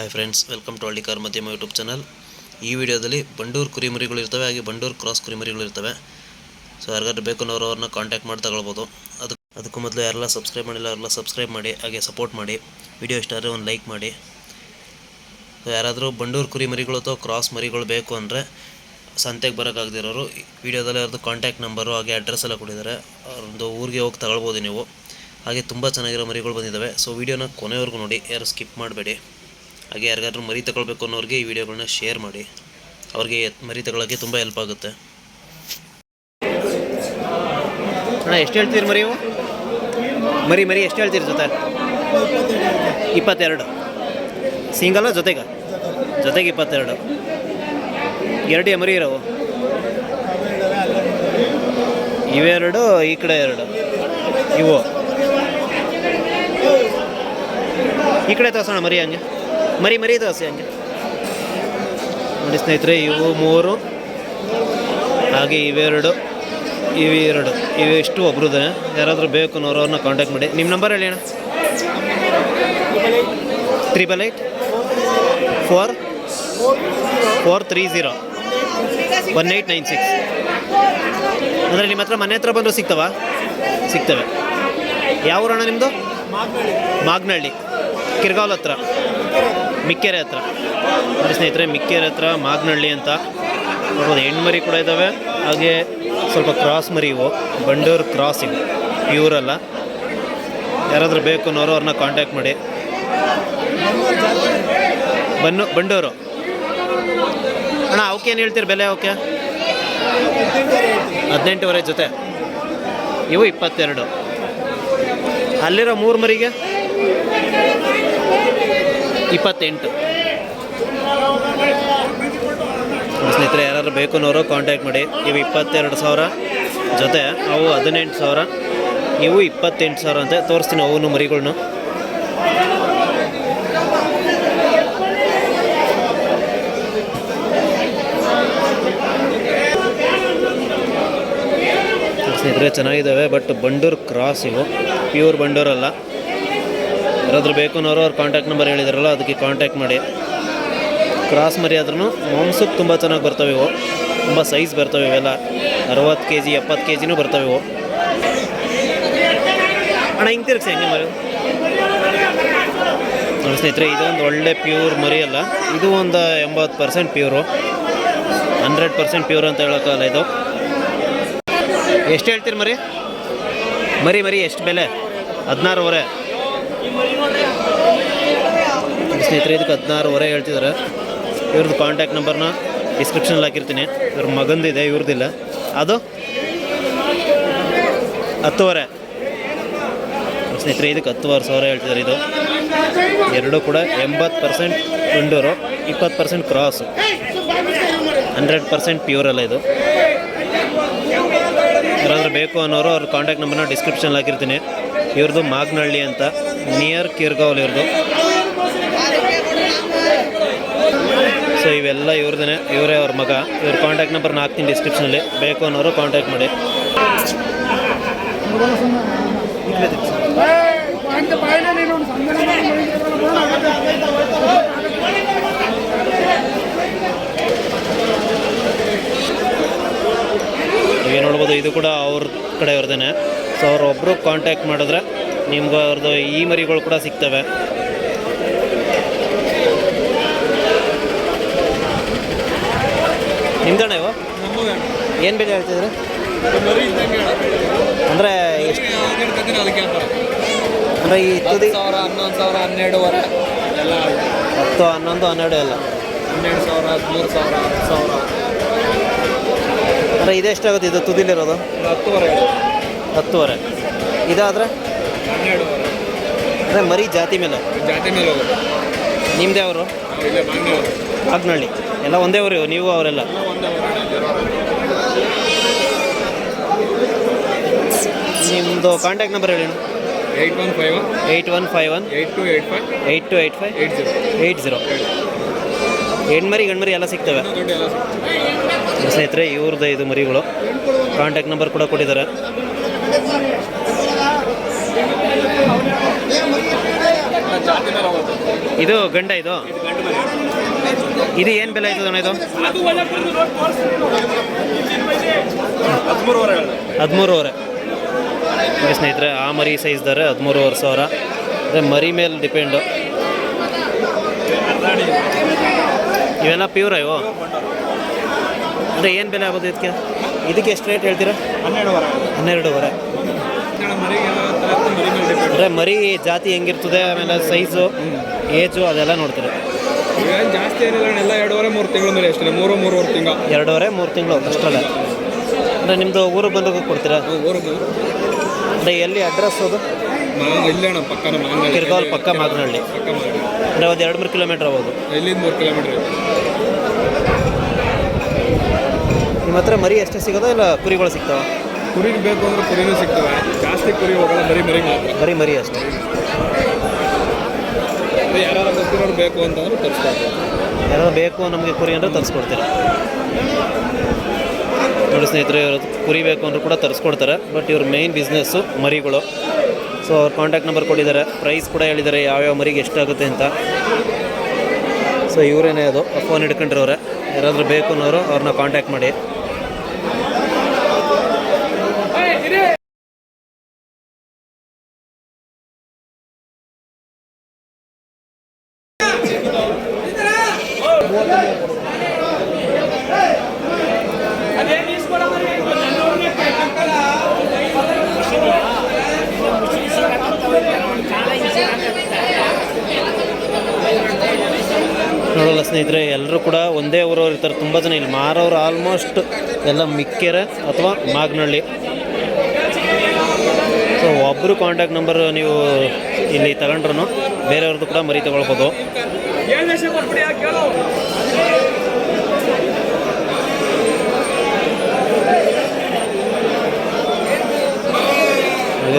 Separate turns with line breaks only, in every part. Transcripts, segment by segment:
Hi friends welcome to ಹಳ್ಳಿ ಕಾರ್ ಮಧ್ಯಮ ಯೂಟ್ಯೂಬ್ ಚಾನಲ್ ಈ ವಿಡಿಯೋದಲ್ಲಿ ಬಂಡೂರು ಕುರಿಮರಿಗಳು ಇರ್ತವೆ, ಹಾಗೆ ಬಂಡೂರು ಕ್ರಾಸ್ ಕುರಿಮರಿಗಳು ಇರ್ತವೆ. ಸೊ ಯಾರಿಗಾದ್ರೂ ಬೇಕು ಅನ್ನೋರು ಅವ್ರನ್ನ ಕಾಂಟ್ಯಾಕ್ಟ್ ಮಾಡಿ ತಗೊಳ್ಬೋದು. ಅದಕ್ಕೆ ಅದಕ್ಕೂ ಮೊದಲು ಯಾರೆಲ್ಲ ಸಬ್ಸ್ಕ್ರೈಬ್ ಮಾಡಿಲ್ಲ, ಅವರೆಲ್ಲ ಸಬ್ಸ್ಕ್ರೈಬ್ ಮಾಡಿ, ಹಾಗೆ ಸಪೋರ್ಟ್ ಮಾಡಿ. ವಿಡಿಯೋ ಇಷ್ಟ ಆದರೆ ಒಂದು ಲೈಕ್ ಮಾಡಿ. ಸೊ ಯಾರಾದರೂ ಬಂಡೂರು ಕುರಿಮರಿಗಳು ಅಥವಾ ಕ್ರಾಸ್ ಮರಿಗಳು ಬೇಕು ಅಂದರೆ ಸಂತೆಗೆ ಬರೋಕ್ಕಾಗದಿರೋರು ವಿಡಿಯೋದಲ್ಲಿ ಅವ್ರದ್ದು ಕಾಂಟ್ಯಾಕ್ಟ್ ನಂಬರು ಹಾಗೆ ಅಡ್ರೆಸ್ ಎಲ್ಲ ಕೊಟ್ಟಿದ್ದಾರೆ. ಅವ್ರದ್ದು ಊರಿಗೆ ಹೋಗಿ ತಗೊಳ್ಬೋದು ನೀವು. ಹಾಗೆ ತುಂಬ ಚೆನ್ನಾಗಿರೋ ಮರಿಗಳು ಬಂದಿದ್ದಾವೆ. ಸೊ ವಿಡಿಯೋನ ಕೊನೆವರೆಗೂ ನೋಡಿ, ಯಾರು ಸ್ಕಿಪ್ ಮಾಡಬೇಡಿ. ಹಾಗೆ ಯಾರಿಗಾದ್ರೂ ಮರಿ ತಗೊಳ್ಬೇಕು ಅನ್ನೋರಿಗೆ ಈ ವಿಡಿಯೋಗಳನ್ನ ಶೇರ್ ಮಾಡಿ. ಅವ್ರಿಗೆ ಮರಿ ತಗೊಳ್ಳೋಕ್ಕೆ ತುಂಬ ಹೆಲ್ಪ್ ಆಗುತ್ತೆ. ಅಣ್ಣ, ಎಷ್ಟು ಹೇಳ್ತೀರಿ ಮರಿ? ಮರಿ ಮರಿ, ಎಷ್ಟು ಹೇಳ್ತೀರಿ ಜೊತೆ? ಇಪ್ಪತ್ತೆರಡು. ಸಿಂಗಲ್ಲ ಜೊತೆಗೆ? ಜೊತೆಗೆ ಇಪ್ಪತ್ತೆರಡು. ಎರಡೇ ಮರಿ ಇರೋವು. ಇವೆರಡು, ಈ ಕಡೆ ಎರಡು. ಇವು. ಈ ಕಡೆ ತೋರ್ಸೋಣ ಮರಿ ಹಂಗೆ. ಮರಿ ಮರಿ ದೋಸೆ ಹಂಗೆ. ನೋಡಿ ಸ್ನೇಹಿತರೆ, ಇವು ಮೂರು, ಹಾಗೆ ಇವೆರಡು ಇವೆರಡು ಇವೆಷ್ಟು ಒಬ್ರದ್ದು ಯಾರಾದರೂ ಬೇಕು ಅನ್ನೋರು ಅವ್ರನ್ನ ಕಾಂಟ್ಯಾಕ್ಟ್ ಮಾಡಿ. ನಿಮ್ಮ ನಂಬರ್ ಹೇಳಿ ಅಣ್ಣ. Triple eight four four three zero one eight nine six ಅಂದರೆ ನಿಮ್ಮ ಹತ್ರ ಮನೆ ಹತ್ರ ಬಂದರೂ ಸಿಗ್ತವಾ? ಸಿಗ್ತವೆ. ಯಾವ ಊರಣ್ಣ ನಿಮ್ಮದು ಮಾಗ್ನಹಳ್ಳಿ ಕಿರ್ಗಾವ್ಲ ಹತ್ರ. ಮಿಕ್ಕೆರೆ ಹತ್ರ. ನೋಡಿ ಸ್ನೇಹಿತರೆ, ಮಿಕ್ಕೇರೆ ಹತ್ರ ಮಾಗನಹಳ್ಳಿ ಅಂತ ನೋಡ್ಬೋದು. ಹೆಣ್ಮರಿ ಕೂಡ ಇದ್ದಾವೆ ಹಾಗೆ ಸ್ವಲ್ಪ ಕ್ರಾಸ್ ಮರಿ ಇವು. ಬಂಡೂರು ಕ್ರಾಸ್ ಇವು ಯಾರಾದರೂ ಬೇಕು ಅನ್ನೋರು ಅವ್ರನ್ನ ಕಾಂಟ್ಯಾಕ್ಟ್ ಮಾಡಿ. ಬನ್ನು, ಬಂಡೂರು. ಅಣ್ಣ ಏನು ಹೇಳ್ತೀರಿ ಬೆಲೆ ಅವಕ್ಕೆ? ಹದಿನೆಂಟುವರೆ ಜೊತೆ. ಇವು ಇಪ್ಪತ್ತೆರಡು. ಅಲ್ಲಿರೋ ಮೂರು ಮರಿಗೆ? ಇಪ್ಪತ್ತೆಂಟು. ಸ್ನೇಹಿತರೆ, ಯಾರಾದರೂ ಬೇಕು ಅನ್ನೋರು ಕಾಂಟ್ಯಾಕ್ಟ್ ಮಾಡಿ. ಇವು ಇಪ್ಪತ್ತೆರಡು ಸಾವಿರ ಜೊತೆ, ಅವು ಹದಿನೆಂಟು ಸಾವಿರ. ಇವು ಇಪ್ಪತ್ತೆಂಟು ಸಾವಿರ ಅಂತ. ತೋರಿಸ್ತೀನಿ ಅವನು ಮರಿಗಳ್ನು. ಸ್ನೇಹಿತರೆ, ಚೆನ್ನಾಗಿದ್ದಾವೆ ಬಟ್ ಬಂಡೂರು ಕ್ರಾಸ್ ಇವು. ಪ್ಯೂರ್ ಬಂಡೂರಲ್ಲ ಯಾರಾದರೂ ಬೇಕು ಅನ್ನೋರು ಅವ್ರ ಕಾಂಟ್ಯಾಕ್ಟ್ ನಂಬರ್ ಹೇಳಿದಾರಲ್ಲ, ಅದಕ್ಕೆ ಕಾಂಟ್ಯಾಕ್ಟ್ ಮಾಡಿ. ಕ್ರಾಸ್ ಮರಿ ಆದ್ರೂ ಮಾಂಸಕ್ಕೆ ತುಂಬ ಚೆನ್ನಾಗಿ ಬರ್ತವೆ ಇವು. ತುಂಬ ಸೈಜ್ ಬರ್ತವೆ ಇವೆಲ್ಲ. ಅರವತ್ತು ಕೆ ಜಿ ಎಪ್ಪತ್ತು ಕೆ ಜಿನೂ ಬರ್ತವೆ ಇವು. ಅಣ್ಣ, ಹಿಂಗೆ ತಿರುಗಿಸಿ ಹೆಂಗೆ ಮರಿ. ನಮ್ಮ ಸ್ನೇಹಿತರೆ ಇದೊಂದು ಒಳ್ಳೆ ಪ್ಯೂರ್ ಮರಿ ಅಲ್ಲ. ಇದು ಒಂದು ಎಂಬತ್ತು percent pure hundred percent pure ಅಂತ ಹೇಳೋಕ್ಕಲ್ಲ ಇದು. ಎಷ್ಟು ಹೇಳ್ತೀರಿ ಮರಿ? ಮರಿ ಮರಿ, ಎಷ್ಟು ಬೆಲೆ? ಹದಿನಾರುವರೆ. ಸ್ನೇಹಿತರೆ ಇದಕ್ಕೆ ಹದಿನಾರುವರೆ ಹೇಳ್ತಿದ್ದಾರೆ. ಇವ್ರದ್ದು ಕಾಂಟ್ಯಾಕ್ಟ್ ನಂಬರ್ನ ಡಿಸ್ಕ್ರಿಪ್ಷನಲ್ಲಿ ಹಾಕಿರ್ತೀನಿ. ಇವ್ರ ಮಗಂದಿದೆ, ಇವ್ರದ್ದಿಲ್ಲ. ಅದು ಹತ್ತುವರೆ. ಸ್ನೇಹಿತರೆ ಇದಕ್ಕೆ ಹತ್ತುವರೆ ಸಾವಿರ ಹೇಳ್ತಿದ್ದಾರೆ ಇದು. ಎರಡು ಕೂಡ ಎಂಬತ್ತು ಪರ್ಸೆಂಟ್ ಇಂಡೂರು ಇಪ್ಪತ್ತು percent cross hundred percent pure ಅಲ್ಲ ಇದು. ಯಾರಾದರೂ ಬೇಕು ಅನ್ನೋರು ಅವ್ರ ಕಾಂಟ್ಯಾಕ್ಟ್ ನಂಬರ್ನ ಡಿಸ್ಕ್ರಿಪ್ಷನ್ ಹಾಕಿರ್ತೀನಿ. ಇವ್ರದ್ದು ಮಾಗ್ನಹಳ್ಳಿ ಅಂತ. ನಿಯರ್ ಕಿರ್ಗಾವಲ್ ಇವ್ರದ್ದು ಸೊ ಇವೆಲ್ಲ ಇವ್ರದೇ ಇವರೇ ಅವ್ರ ಮಗ. ಇವ್ರ ಕಾಂಟ್ಯಾಕ್ಟ್ ನಂಬರ್ ಹಾಕ್ತೀನಿ ಡಿಸ್ಕ್ರಿಪ್ಷನಲ್ಲಿ ಬೇಕು ಅನ್ನೋರು ಕಾಂಟ್ಯಾಕ್ಟ್ ಮಾಡಿ. ಈಗ ನೋಡ್ಬೋದು, ಇದು ಕೂಡ ಅವ್ರ ಕಡೆ ಇವ್ರದೇ ಸೊ ಅವ್ರೊಬ್ಬರು ಕಾಂಟ್ಯಾಕ್ಟ್ ಮಾಡಿದ್ರೆ ನಿಮ್ಗೆ ಅವ್ರದ್ದು ಈ ಮರಿಗಳು ಕೂಡ ಸಿಗ್ತವೆ. ನಿಮ್ದಣ್ಣ ಇವು? ಏನು ಬೆಲೆ ಹೇಳ್ತಿದ್ರೆ? ಅಂದರೆ ಅಂದರೆ ಈ ತುದಿ
ಸಾವಿರ ಹನ್ನೊಂದು ಸಾವಿರ ಹನ್ನೆರಡುವರೆ. ಎಲ್ಲ
ಹತ್ತು ಹನ್ನೊಂದು ಹನ್ನೆರಡು ಎಲ್ಲ.
ಹನ್ನೆರಡು ಸಾವಿರ ಹದಿಮೂರು ಸಾವಿರ ಹತ್ತು ಸಾವಿರ.
ಅಂದರೆ ಇದೆಷ್ಟಾಗುತ್ತೆ ಇದು ತುದಿಲಿರೋದು?
ಹತ್ತುವರೆ
ಹತ್ತುವರೆ. ಇದಾದರೆ?
ಹನ್ನೆರಡುವರೆ
ಅದೇ ಮರಿ ಜಾತಿ ಮೇಲೆ?
ಜಾತಿ ಮೇಲೆ ಹೋಗೋದು.
ನಿಮ್ಮದೇ ಅವರು?
ಇಲ್ಲೇ
ಎಲ್ಲ ಒಂದೇ ಅವರು ನೀವು ಅವರೆಲ್ಲ? ನಿಮ್ಮದು ಕಾಂಟ್ಯಾಕ್ಟ್ ನಂಬರ್ ಹೇಳಿ
eight one five one.
Eight one five one.
Eight two eight five.
Eight two eight five.
Eight zero.
Eight zero. ಹೆಣ್ಮರಿ ಗಣ್ಮರಿ ಎಲ್ಲ ಸಿಗ್ತವೆ. ಸ್ನೇಹಿತರೆ ಇವ್ರದ್ದು ಇದು ಮರಿಗಳು. ಕಾಂಟ್ಯಾಕ್ಟ್ ನಂಬರ್ ಕೂಡ ಕೊಟ್ಟಿದ್ದಾರೆ
ಜಾತಿ ಮೇಲೆ ಹೋಗುತ್ತೆ
ಇದು ಗಂಡ ಇದು?
ಇದು
ಏನು ಬೆಲೆ ಆಯ್ತದ ಇದು?
ಹದಿಮೂರುವರೆ
ಸ್ನೇಹಿತರೆ ಆ ಮರಿ ಸೈಜ್ ದಾರೆ ಹದಿಮೂರುವರೆ ಸಾವಿರ. ಅದೇ ಮರಿ ಮೇಲೆ ಡಿಪೆಂಡು ಇವೆಲ್ಲ ಪ್ಯೂರ್ ಇವು? ಅಂದರೆ ಏನು ಬೆಲೆ ಆಗೋದು ಇದಕ್ಕೆ? ಇದಕ್ಕೆ ಎಷ್ಟು ರೇಟ್ ಹೇಳ್ತೀರಾ?
ಹನ್ನೆರಡುವರೆ.
ಹನ್ನೆರಡುವರೆ. ಅಂದರೆ ಮರಿ ಜಾತಿ ಹೆಂಗಿರ್ತದೆ ಆಮೇಲೆ ಸೈಜು ಏಜು ಅದೆಲ್ಲ ನೋಡ್ತೀರಿ.
ಏನು ಜಾಸ್ತಿ ಏನಿಲ್ಲ ಎಲ್ಲ ಎರಡೂವರೆ ಮೂರು ತಿಂಗಳ ಮೇಲೆ ಅಷ್ಟೇ ಮೂರು ಮೂರುವರೆ ತಿಂಗಳು
ಎರಡೂವರೆ ಮೂರು ತಿಂಗಳು ಅಷ್ಟರಲ್ಲೇ. ಅಂದರೆ ನಿಮ್ಮದು ಊರು ಬಂದಾಗ ಕೊಡ್ತೀರಾ?
ಊರು
ಅಂದರೆ ಎಲ್ಲಿ ಅಡ್ರೆಸ್ ಅದು?
ಇಲ್ಲೇ ಅಣ್ಣ ಪಕ್ಕನ ಮಾಂಗ
ಕಿರ್ಗಾಲ್ ಪಕ್ಕ ಮಾಗನಹಳ್ಳಿ
ಪಕ್ಕ ಮಾಂಗ
ಅಂದರೆ ಒಂದು ಎರಡು ಮೂರು ಕಿಲೋಮೀಟ್ರ್ ಆಗ್ಬೋದು
ಇಲ್ಲಿಂದ ಮೂರು ಕಿಲೋಮೀಟ್ರ್
ನಿಮ್ಮ ಹತ್ರ ಮರಿ ಅಷ್ಟೇ ಸಿಗೋದಾ ಇಲ್ಲ ಕುರಿಗಳು ಸಿಗ್ತಾವೆ?
ಕುರಿಗೆ ಬೇಕು ಅಂದ್ರೆ ಕುರಿನೂ ಸಿಗ್ತವೆ. ಜಾಸ್ತಿ ಕುರಿ ಹೋಗಲ್ಲ ಮರಿ ಮರಿ ಮಾತ್ರ.
ಬರೀ ಮರಿ ಅಷ್ಟೇ.
ಯಾರು ಗೊತ್ತಿರೋರು ಬೇಕು ಅಂತಂದ್ರೆ
ಬೇಕು ನಮಗೆ ಕುರಿ ಅಂದರೆ ತರಿಸ್ಕೊಡ್ತೀರಾ? ನೋಡಿ ಸ್ನೇಹಿತರೆ ಇವರು ಕುರಿ ಬೇಕು ಅಂದರೂ ಕೂಡ ತರಿಸ್ಕೊಡ್ತಾರೆ. ಬಟ್ ಇವ್ರ ಮೇಯ್ನ್ ಬಿಸ್ನೆಸ್ಸು ಮರಿಗಳು. ಸೊ ಅವ್ರ ಕಾಂಟ್ಯಾಕ್ಟ್ ನಂಬರ್ ಕೊಟ್ಟಿದ್ದಾರೆ. ಪ್ರೈಸ್ ಕೂಡ ಹೇಳಿದ್ದಾರೆ ಯಾವ್ಯಾವ ಮರಿಗೆ ಎಷ್ಟಾಗುತ್ತೆ ಅಂತ. ಸೊ ಇವರೇನೇ ಅದು. ಫೋನ್ ಹಿಡ್ಕೊಂಡಿರೋರೆ ಯಾರಾದರೂ ಬೇಕು ಅನ್ನೋರು ಅವ್ರನ್ನ ಕಾಂಟ್ಯಾಕ್ಟ್ ಮಾಡಿ. ಸ್ನೇಹಿತರೆ ಎಲ್ಲರೂ ಕೂಡ ಒಂದೇ ಊರವ್ರು ಇರ್ತಾರೆ. ತುಂಬ ಜನ ಇಲ್ಲಿ ಮಾರೋರು ಆಲ್ಮೋಸ್ಟ್ ಎಲ್ಲ ಮಿಕ್ಕೆರೆ ಅಥವಾ ಮಾಗನಹಳ್ಳಿ ಸೊ ಒಬ್ಬರು ಕಾಂಟ್ಯಾಕ್ಟ್ ನಂಬರ್ ನೀವು ಇಲ್ಲಿ ತಗೊಂಡ್ರು ಬೇರೆಯವ್ರದ್ದು ಕೂಡ ಮರಿ ತಗೊಳ್ಬೋದು.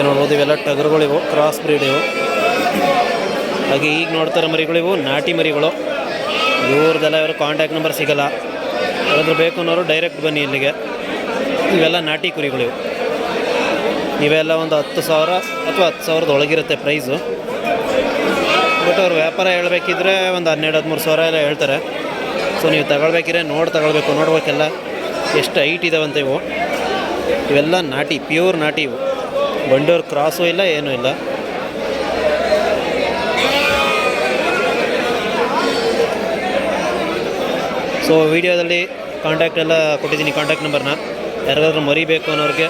ನೋಡ್ಬೋದು ಇವೆಲ್ಲ ಟಗರುಗಳಿವು ಕ್ರಾಸ್ ಬ್ರೀಡ್ ಇವು. ಹಾಗೆ ಈಗ ನೋಡ್ತಾರೆ ಮರಿಗಳಿವು, ನಾಟಿ ಮರಿಗಳು. ಇವ್ರದ್ದೆಲ್ಲ ಇವರು ಕಾಂಟ್ಯಾಕ್ಟ್ ನಂಬರ್ ಸಿಗಲ್ಲ. ಯಾರಾದರೂ ಬೇಕು ಅನ್ನೋರು ಡೈರೆಕ್ಟ್ ಬನ್ನಿ ಇಲ್ಲಿಗೆ. ಇವೆಲ್ಲ ನಾಟಿ ಕುರಿಗಳು ಇವೆಲ್ಲ ಒಂದು ಹತ್ತು ಸಾವಿರ ಅಥವಾ ಹತ್ತು ಸಾವಿರದ ಒಳಗಿರುತ್ತೆ ಪ್ರೈಸು ಬಟ್ ಅವ್ರು ವ್ಯಾಪಾರ ಹೇಳಬೇಕಿದ್ರೆ ಒಂದು ಹನ್ನೆರಡು, ಹದಿಮೂರು ಸಾವಿರ ಎಲ್ಲ ಹೇಳ್ತಾರೆ. ಸೊ ನೀವು ತಗೊಳ್ಬೇಕಿದ್ರೆ ನೋಡಿ ತಗೊಳ್ಬೇಕು. ನೋಡ್ಬೇಕೆಲ್ಲ ಎಷ್ಟು ಹೈಟ್ ಇದಾವಂತೆ ಇವು. ಇವೆಲ್ಲ ನಾಟಿ ಪ್ಯೂರ್ ನಾಟಿ ಇವು. ಬಂಡೂರು ಕ್ರಾಸು ಇಲ್ಲ, ಏನೂ ಇಲ್ಲ. ಸೊ ವಿಡಿಯೋದಲ್ಲಿ ಕಾಂಟ್ಯಾಕ್ಟ್ ಎಲ್ಲ ಕೊಟ್ಟಿದ್ದೀನಿ ಕಾಂಟ್ಯಾಕ್ಟ್ ನಂಬರ್ನ ಯಾರಿಗಾದ್ರೂ ಮರಿಬೇಕು ಅನ್ನೋರಿಗೆ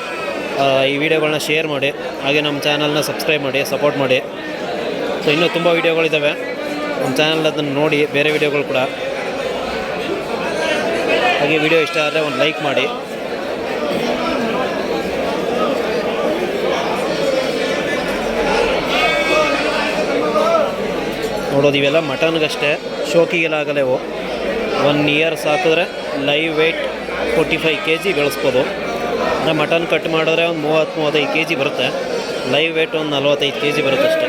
ಈ ವಿಡಿಯೋಗಳನ್ನ ಶೇರ್ ಮಾಡಿ, ಹಾಗೆ ನಮ್ಮ ಚಾನಲ್ನ ಸಬ್ಸ್ಕ್ರೈಬ್ ಮಾಡಿ ಸಪೋರ್ಟ್ ಮಾಡಿ. ಸೊ ಇನ್ನೂ ತುಂಬ ವೀಡಿಯೋಗಳಿದ್ದಾವೆ ನಮ್ಮ ಚಾನಲ್ ಅದನ್ನು ನೋಡಿ, ಬೇರೆ ವೀಡಿಯೋಗಳು ಕೂಡ. ಹಾಗೆ ವಿಡಿಯೋ ಇಷ್ಟ ಆದರೆ ಒಂದು ಲೈಕ್ ಮಾಡಿ. ನೋಡೋದು ಇವೆಲ್ಲ ಮಟನ್ಗಷ್ಟೇ ಶೋಕಿಗೆಲ್ಲ ಆಗಲೇವು ಒನ್ ಇಯರ್ ಸಾಕಿದ್ರೆ live weight forty five K G ಬೆಳೆಸ್ಬೋದು. ಅಂದರೆ ಮಟನ್ ಕಟ್ ಮಾಡಿದ್ರೆ ಒಂದು ಮೂವತ್ತು, ಮೂವತ್ತೈದು ಕೆ ಜಿ ಬರುತ್ತೆ. ಲೈವ್ ವೇಟ್ ಒಂದು ನಲ್ವತ್ತೈದು ಕೆ ಜಿ ಬರುತ್ತೆ ಅಷ್ಟೇ.